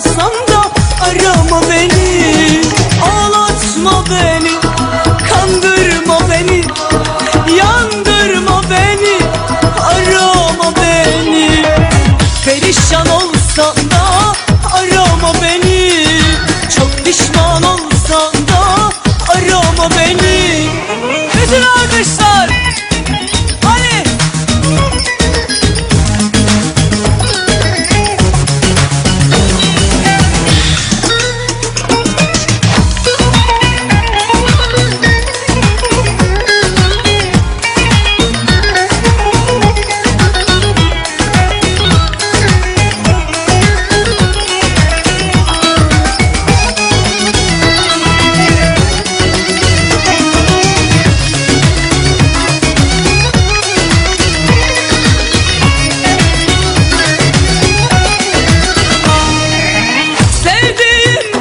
olsam da arama beni. Ağlatma beni. Kandırma beni. Yandırma beni. Arama beni. Perişan olsam da arama beni. Çok pişman olsam da arama beni. Bütün arkadaşlar.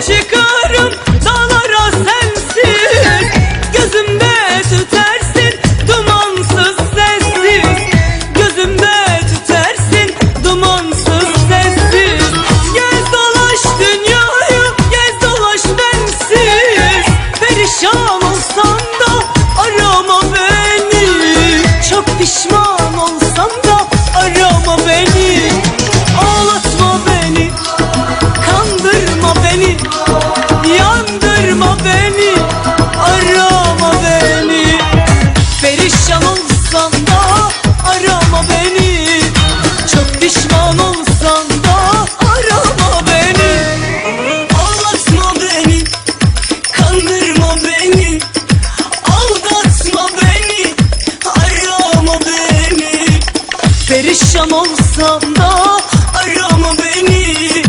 aşık Aldatma beni Arama beni. Perişan olsam da Arama beni.